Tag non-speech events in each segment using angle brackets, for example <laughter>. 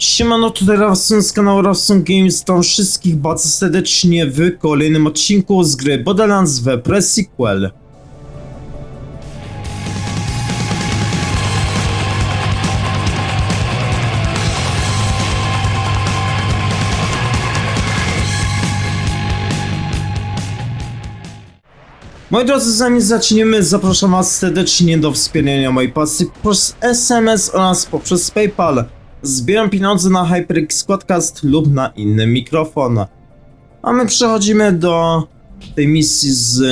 Siemano, tutaj Rawson z kanału Rawson Games, tam wszystkich bardzo serdecznie w kolejnym odcinku z gry Borderlands w pre-sequel. Moi drodzy, zanim zaczniemy, zapraszam Was serdecznie do wspierania mojej pasji poprzez SMS oraz poprzez PayPal. Zbieram pieniądze na HyperX Quadcast lub na inny mikrofon. A my przechodzimy do tej misji z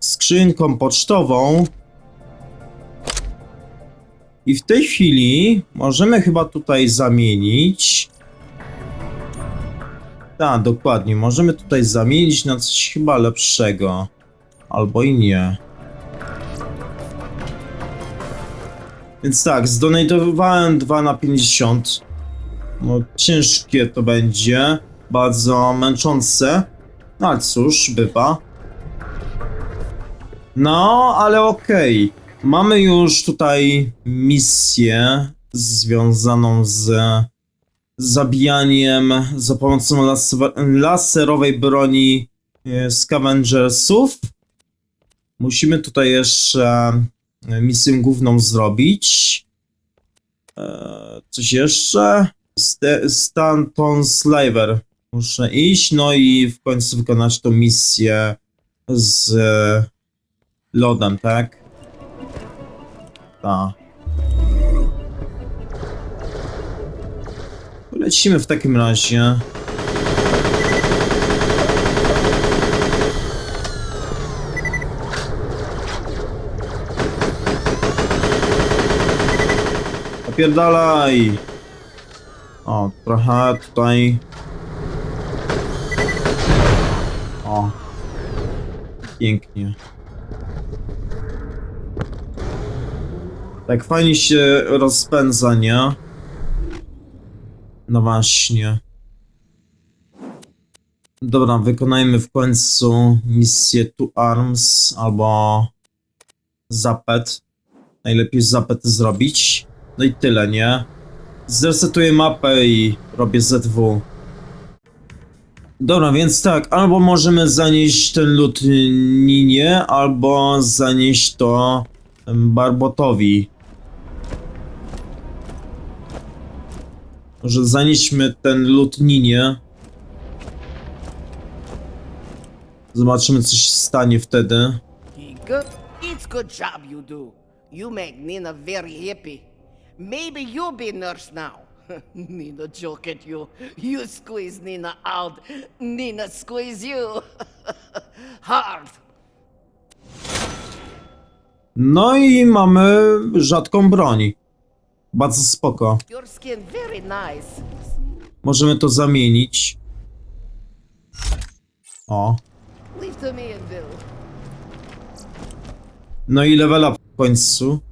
skrzynką pocztową. I w tej chwili możemy chyba tutaj zamienić. Tak, dokładnie. Możemy tutaj zamienić na coś chyba lepszego. Albo i nie. Więc tak, zdonatowałem 2 na 50. No ciężkie to będzie. Bardzo męczące. No ale cóż, bywa. No, ale okej. Mamy już tutaj misję związaną z zabijaniem za pomocą las laserowej broni e, scavengersów. Musimy tutaj jeszcze misję główną zrobić. E, Coś jeszcze? St Stanton Slaver. Muszę iść, no i w końcu wykonać tą misję z e, lodem, tak? Tak. Lecimy w takim razie. Opierdalaj! O, trochę tutaj... O. Pięknie. Tak fajnie się rozpędza, nie? No właśnie. Dobra, wykonajmy w końcu misję Two Arms albo Zapet. Najlepiej Zapet zrobić. No i tyle, nie? Zresetuję mapę i robię ZW. Dobra, więc tak, albo możemy zanieść ten lód Ninie, albo zanieść to Barbotowi. Może zanieśmy ten lód Ninie. Zobaczymy, co się stanie wtedy. It's good job you do. You make Nina very happy. Maybe you'll be nurse now. <laughs> Nina joke at you. You squeeze Nina out. Nina squeeze you. <laughs> Hard. No i mamy rzadką broń. Bardzo spoko. Your skin very nice. Możemy to zamienić. O. Leave to me and Bill. No i level up w końcu.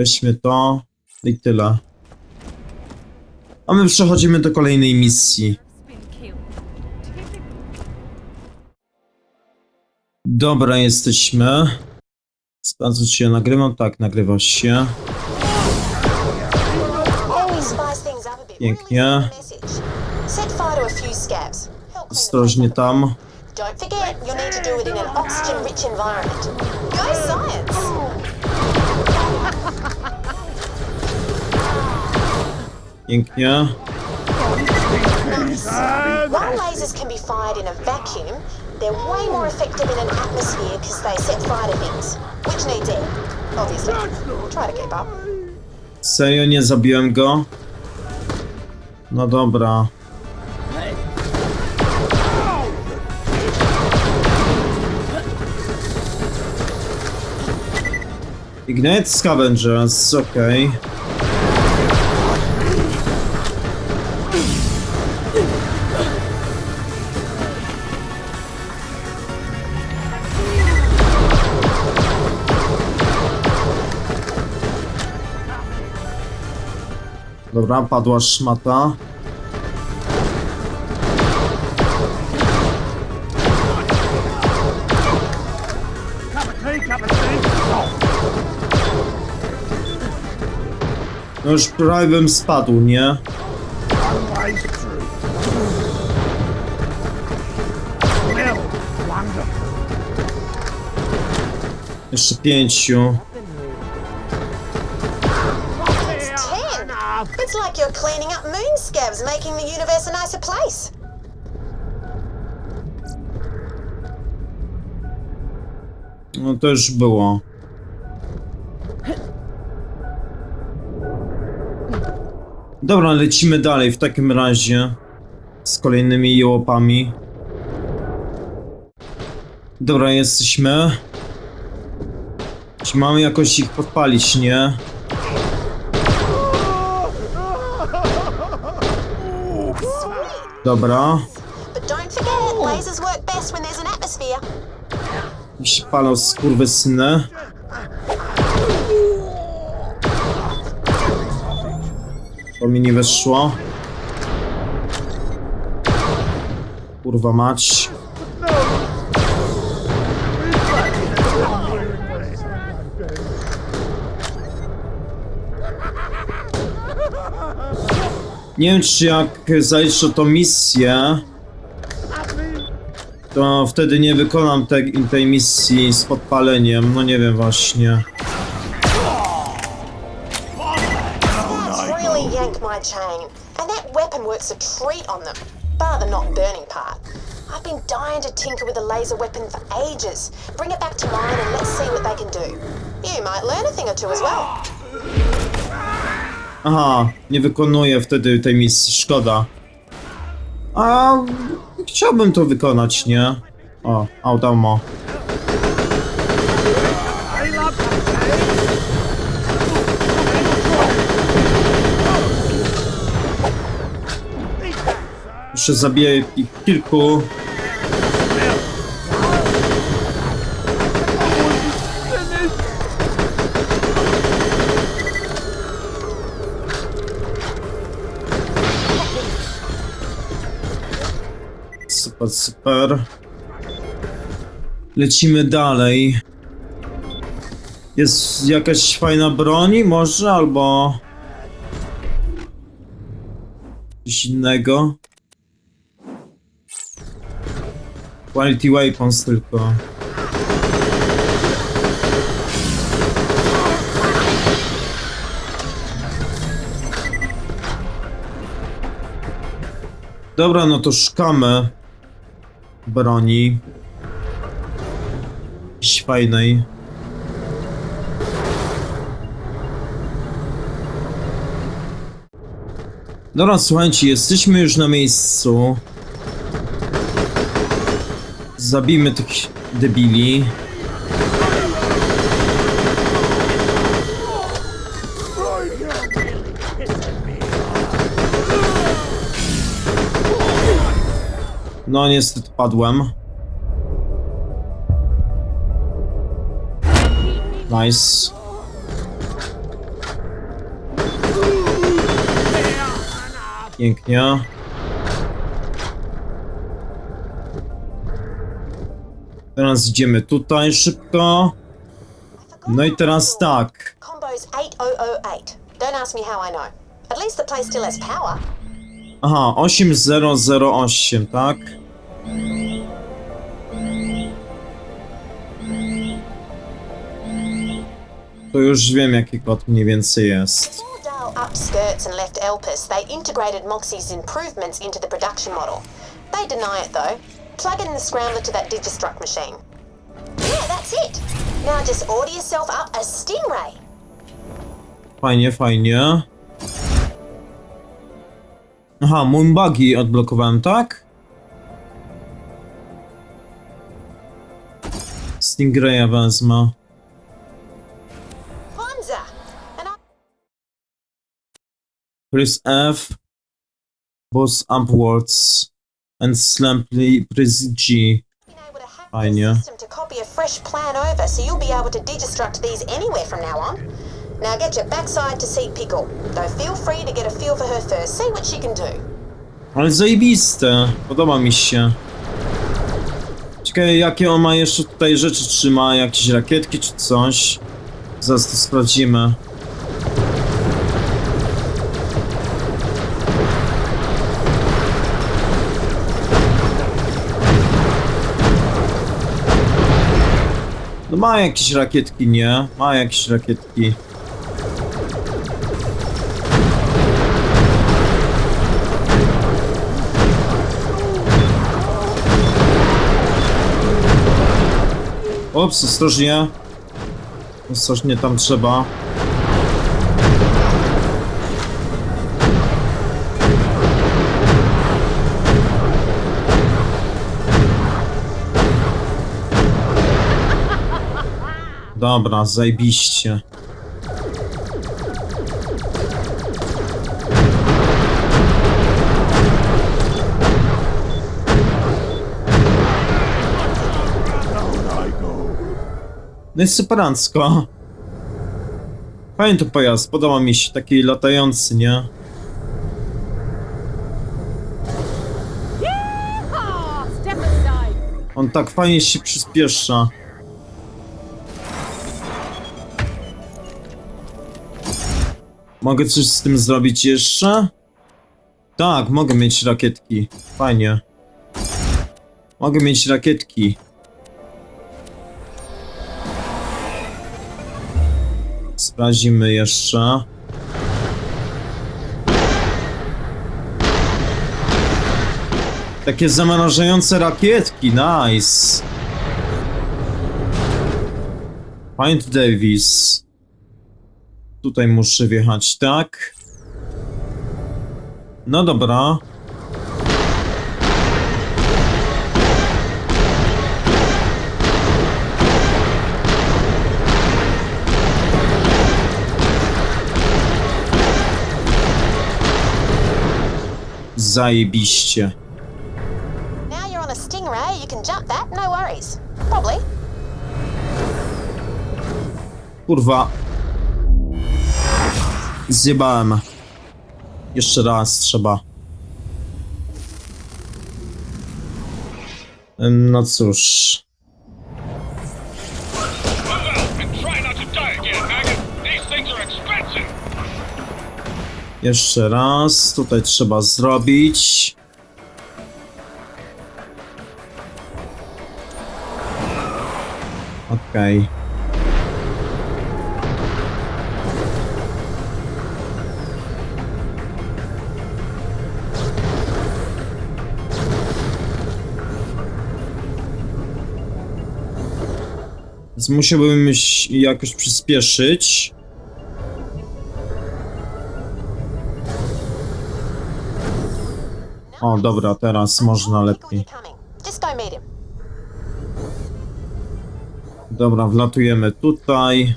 Weźmy to i tyle. A my przechodzimy do kolejnej misji. Dobra, jesteśmy. Sprawdzę, czy ja nagrywam. Tak, nagrywa się. Pięknie. Ostrożnie tam. Don't forget, you'll need to do it in an oxygen-rich environment. Go science! Pięknie. While lasers can be fired in a vacuum, they're way more effective in an atmosphere because they set fire to things, which needs air, obviously. Try to keep up. Serio, nie zabiłem go? No dobra. Ignite Scavengers, okej. Dobra, padła szmata. No już prawie bym spadł, nie? Jeszcze pięciu. Ten. It's like you're cleaning up moon scabs, making the universe a nicer place. No to już było. Dobra, lecimy dalej w takim razie. Z kolejnymi jełopami. Dobra, jesteśmy. Czy mamy jakoś ich podpalić, nie? Dobra. But don't forget, lasers work best when there's an atmosphere. Palą. To mi nie wyszło. Kurwa mać. Nie wiem, czy jak zaliczę tą misję, to wtedy nie wykonam tej, tej misji z podpaleniem. No nie wiem właśnie. I've been dying to tinker with a laser weapon for ages. Bring it back to mine and let's see what they can do. You might learn a thing or two as well. Aha, nie wykonuję wtedy tej misji, szkoda. A chciałbym to wykonać, nie? O, automo. Jeszcze zabiję ich kilku. Super. Lecimy dalej. Jest jakaś fajna broń może, albo... Coś innego. Quality weapons tylko. Dobra, no to szukamy broni. Jakiejś fajnej. Dobra, słuchajcie, jesteśmy już na miejscu. Zabijmy tych debili. No niestety padłem. Nice. Pięknie. Teraz idziemy tutaj szybko. No i teraz tak. Combo's 8008. Don't ask me how I know. At least the place still has power. Aha, 8008, tak? To już wiem jaki kod mniej więcej jest. Before Dahl upped skirts and left Elpis, they integrated Moxie's improvements into the production model. They deny it though. Plug in the scrambler to that Digistruct machine. Yeah, that's it. Now just order yourself up a Stingray. Fajnie, fajnie. Aha, Moonbuggy odblokowałem, tak? Stingraya wezmę. Press F. Boss upwards. And slam play, press G. able to hack I the know. to copy a fresh plan over, so you'll be able to these anywhere from now on. Now get your backside to see Pickle, though feel free to get a feel for her first, see what she can do. Ale zajebiste. Podoba mi się. Czekaj, jakie on ma jeszcze tutaj rzeczy trzyma, jakieś rakietki czy coś. Zaraz to sprawdzimy. No ma jakieś rakietki, nie? Ma jakieś rakietki. Ops, ostrożnie. Ostrożnie tam trzeba. Dobra, zajebiście. No jest superancko. Fajny to pojazd, podoba mi się, taki latający, nie? On tak fajnie się przyspiesza. Mogę coś z tym zrobić jeszcze? Tak, mogę mieć rakietki. Fajnie. Mogę mieć rakietki. Sprawdzimy jeszcze. Takie zamrażające rakietki, nice. Point Davis. Tutaj muszę wjechać, tak? No dobra. Zajebiście. Now you're on a Stingray, you can jump that, no worries. Probably. Kurwa. Zjebałem. Jeszcze raz trzeba. No cóż. Jeszcze raz. Tutaj trzeba zrobić. Okej. Więc musiałbym jakoś przyspieszyć. O, dobra, teraz można lepiej. Dobra, wlatujemy tutaj.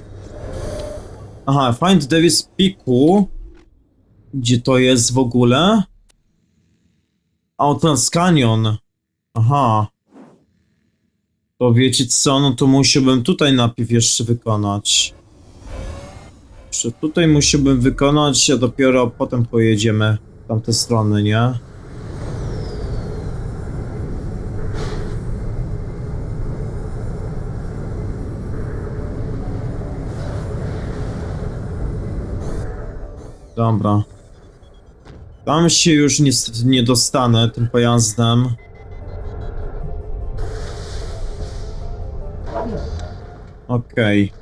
Aha, Find Davis Piku. Gdzie to jest w ogóle? Outlast Canyon. Aha. To wiecie co, no to musiałbym tutaj najpierw jeszcze wykonać. Jeszcze tutaj musiałbym wykonać, a dopiero potem pojedziemy w tamte strony, nie? Dobra. Tam się już niestety nie dostanę tym pojazdem. Okej.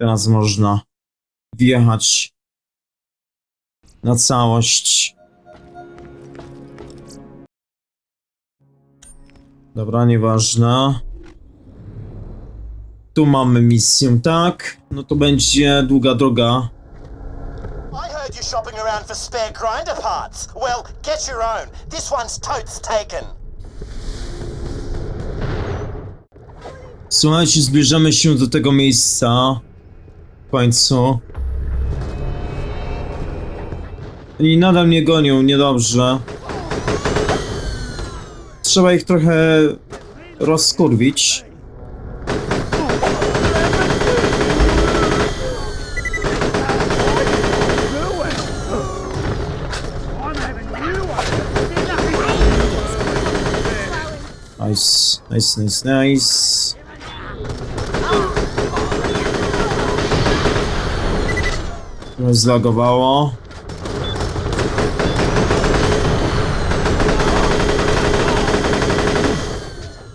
Teraz można wjechać na całość. Dobra, nieważne. Tu mamy misję, tak? No to będzie długa droga. I heard you shopping around for spare grinder parts. Well, get your own. This one's totes taken. Słuchajcie, zbliżamy się do tego miejsca. Końcu. I nadal mnie gonią, niedobrze. Trzeba ich trochę rozkurwić. Nice, nice, nice, nice. Trochę Zlagowało.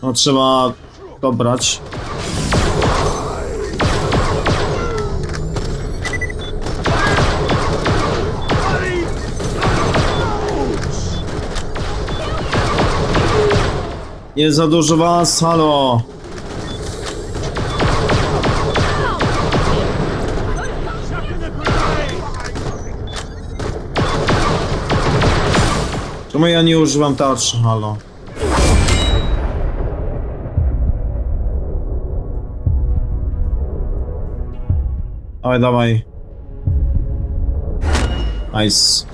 No trzeba dobrać. Nie za dużo was, halo! Czemu ja nie używam tarczy, halo? Dawaj, dawaj. Nice.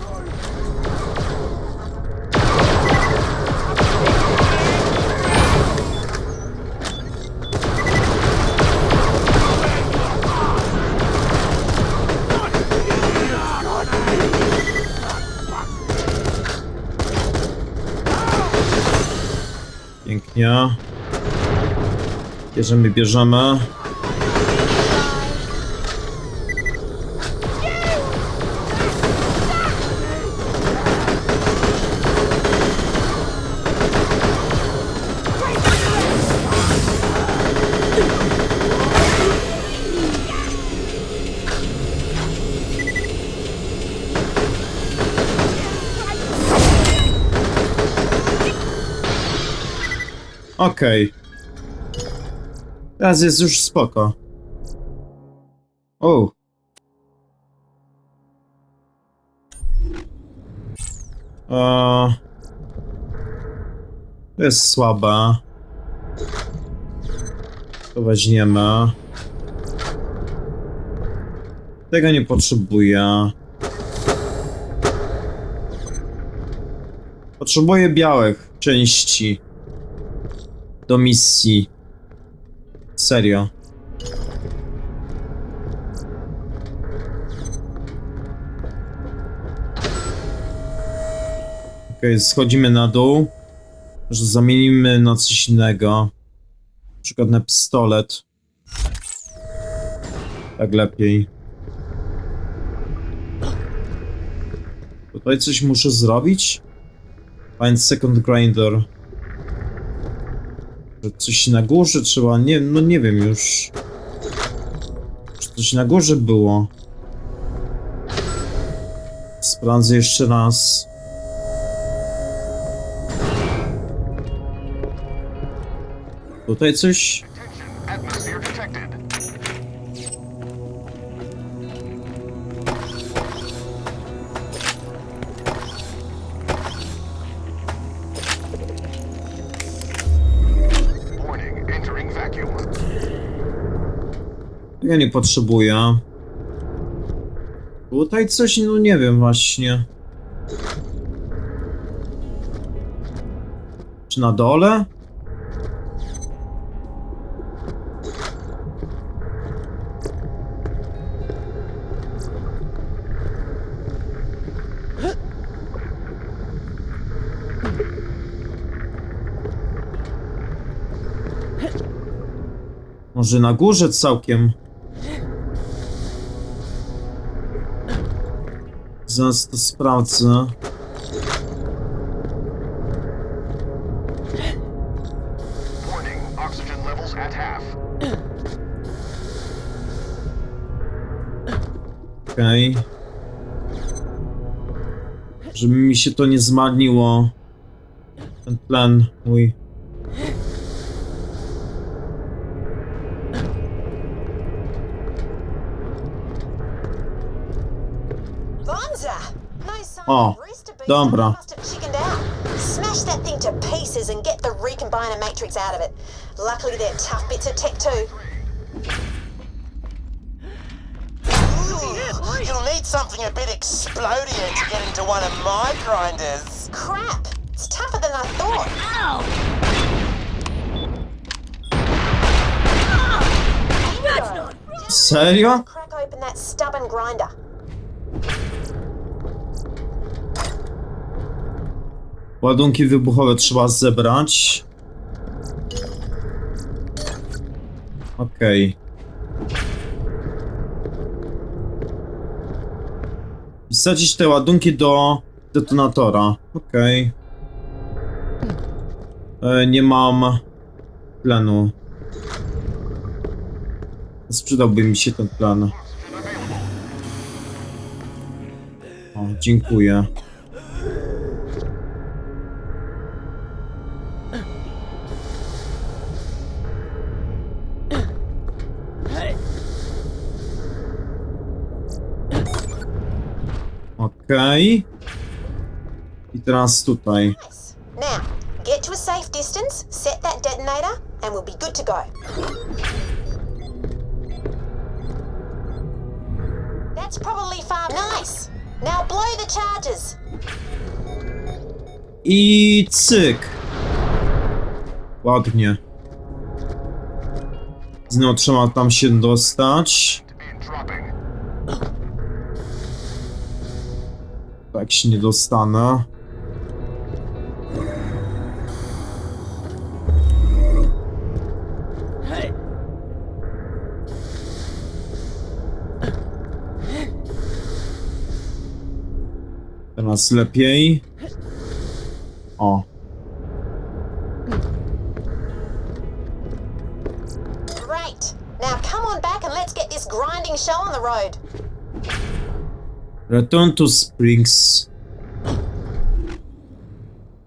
Bierzemy, bierzemy. Okej. Teraz jest już spoko. O. Eee, to jest słabe. To weźmiemy. Tego nie potrzebuję. Potrzebuję białych części do misji. Serio. Okej, schodzimy na dół. Może zamienimy na coś innego. Na przykład na pistolet. Tak lepiej. Tutaj coś muszę zrobić? Find second grinder. Coś na górze trzeba, nie, no nie wiem już. Czy coś na górze było? Sprawdzę jeszcze raz. Tutaj coś? Nie potrzebuję. Tutaj coś, no nie wiem właśnie. Czy na dole? Może na górze całkiem. Zaraz to sprawdzę. Okej. Żeby mi się to nie zmarniło. Ten plan mój. O, of Rooster Beast. dobra. I must have chickened out. Smash that thing to pieces and get the recombiner matrix out of it. Luckily, they're tough bits of tech too. You'll need something a bit explodier to get into one of my grinders. Crap! It's tougher than I thought. Serio? Crack open that stubborn grinder. Ładunki wybuchowe trzeba zebrać. Okej. Wsadzić te ładunki do detonatora. Okej. E, Nie mam tlenu. Sprzedałby mi się ten tlen. O, dziękuję. Okej. I teraz tutaj. Now, get to a safe distance, set that detonator, and we'll be good to go. That's probably far. Nice. Now blow the charges. I cyk. Ładnie. Znowu trzeba tam się dostać. Tak się nie dostanę. Teraz lepiej. O. Great. Now come on back and let's get this grinding show on the road. Return to Springs.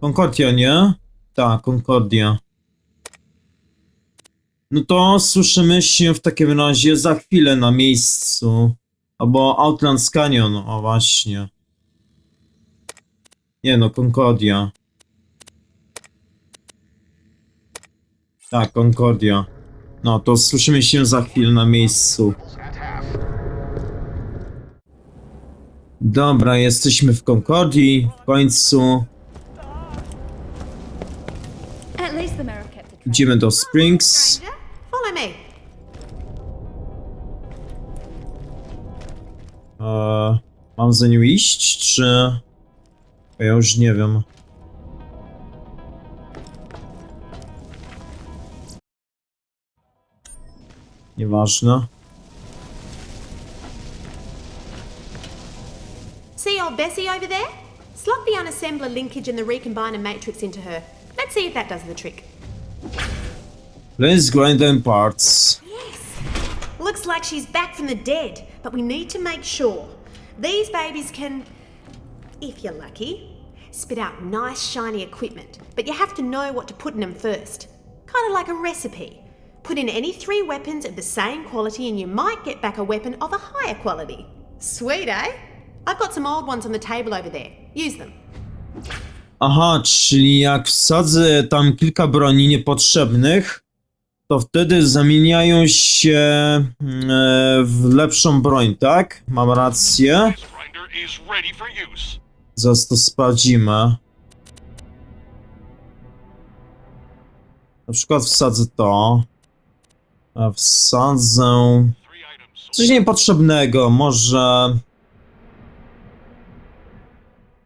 Concordia, nie? Tak, Concordia. No to słyszymy się w takim razie za chwilę na miejscu. Albo Outlands Canyon, o właśnie. Nie no, Concordia. Tak, Concordia. No to słyszymy się za chwilę na miejscu. Dobra, jesteśmy w Concordii w końcu. Idziemy do Springs. Eee, mam za nią iść, czy... Ja już nie wiem. Nieważne. Bessie over there? Slot the unassembler linkage and the recombiner matrix into her. Let's see if that does the trick. Let's grind them parts. Yes. Looks like she's back from the dead, but we need to make sure. These babies can, if you're lucky, spit out nice shiny equipment, but you have to know what to put in them first. Kind of like a recipe. Put in any three weapons of the same quality and you might get back a weapon of a higher quality. Sweet, eh? I've got some old ones on the table over there. Use them. Aha, czyli jak wsadzę tam kilka broni niepotrzebnych, to wtedy zamieniają się mm, e, w lepszą broń, tak? Mam rację. Zaraz to sprawdzimy. Na przykład wsadzę to. A Wsadzę coś niepotrzebnego, może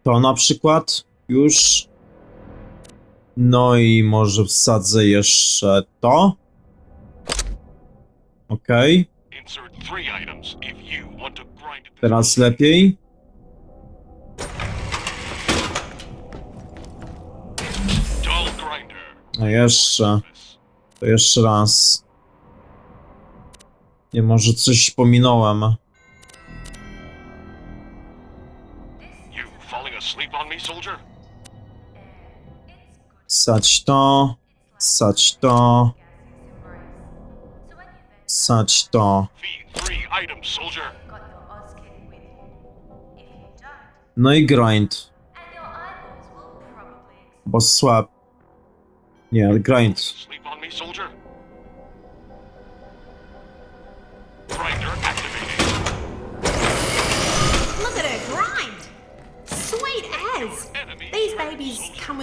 to na przykład już. No i może wsadzę jeszcze to. Okej, it. teraz lepiej. No jeszcze. To jeszcze raz. Nie, może coś pominąłem. Asleep on me, soldier? Sać to. Sać to. Sać to. Feed three items, soldier. No i grind. Bo słab. Nie, grind. Sleep on me, soldier?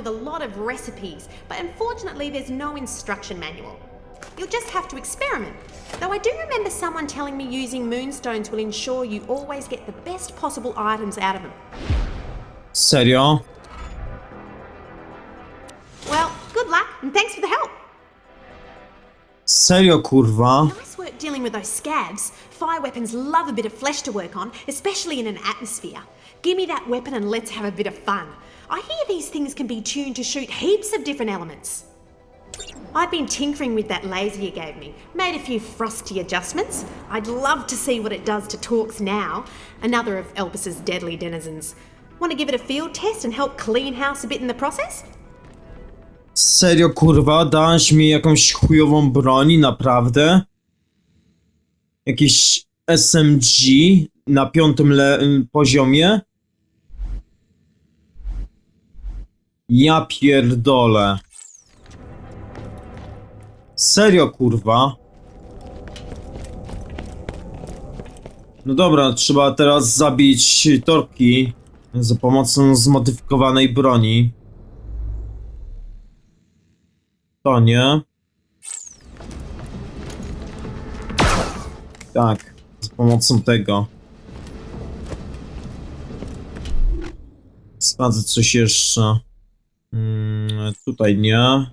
With a lot of recipes, but unfortunately there's no instruction manual. You'll just have to experiment. Though I do remember someone telling me using moonstones will ensure you always get the best possible items out of them. Serio? Well, good luck and thanks for the help. Serio, kurwa? Nice work dealing with those scabs. Fire weapons love a bit of flesh to work on, especially in an atmosphere. Give me that weapon and let's have a bit of fun. I hear these things can be tuned to shoot heaps of different elements. I've been tinkering with that laser you gave me, made a few frosty adjustments. I'd love to see what it does to Torx now, another of Elvis's deadly denizens. Want to give it a field test and help clean house a bit in the process? Serio, kurwa, dałaś mi jakąś chujową broń, naprawdę? Jakiś SMG na piątym poziomie? Ja pierdolę. Serio, kurwa? No dobra, trzeba teraz zabić torki za pomocą zmodyfikowanej broni. To nie. Tak, z pomocą tego. Sprawdzę coś jeszcze. Mm, tutaj nie.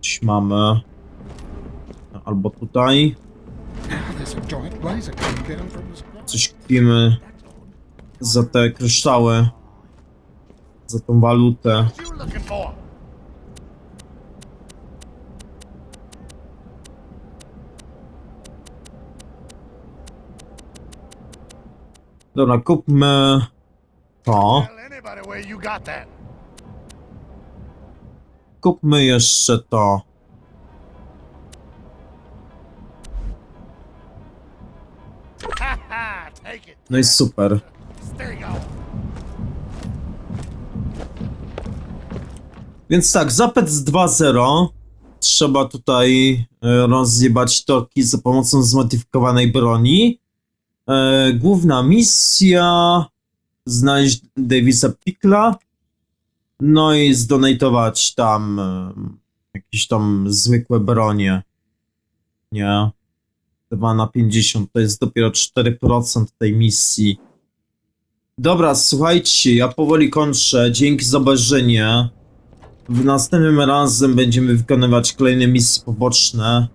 Coś mamy. Albo tutaj. Coś kupimy za te kryształy. Za tą walutę. Dobra, kupmy to. Kupmy jeszcze to. No i super. Więc tak, zapet z 2.0. Trzeba tutaj e, rozjebać torki za pomocą zmodyfikowanej broni. E, główna misja. Znaleźć Davisa Pickla. No i zdonatować tam e, jakieś tam zwykłe bronie. Nie. 2 na 50 to jest dopiero 4% tej misji. Dobra, słuchajcie, ja powoli kończę. Dzięki za obejrzenie. W następnym razem będziemy wykonywać kolejne misje poboczne,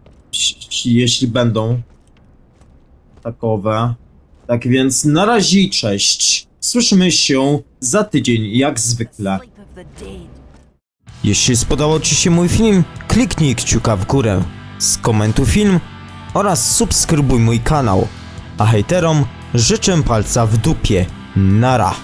jeśli- będą takowe. Tak więc na razie cześć. Słyszymy się za tydzień, jak zwykle. Jeśli spodobał Ci się mój film, kliknij kciuka w górę, skomentuj film oraz subskrybuj mój kanał. A hejterom życzę palca w dupie. Nara.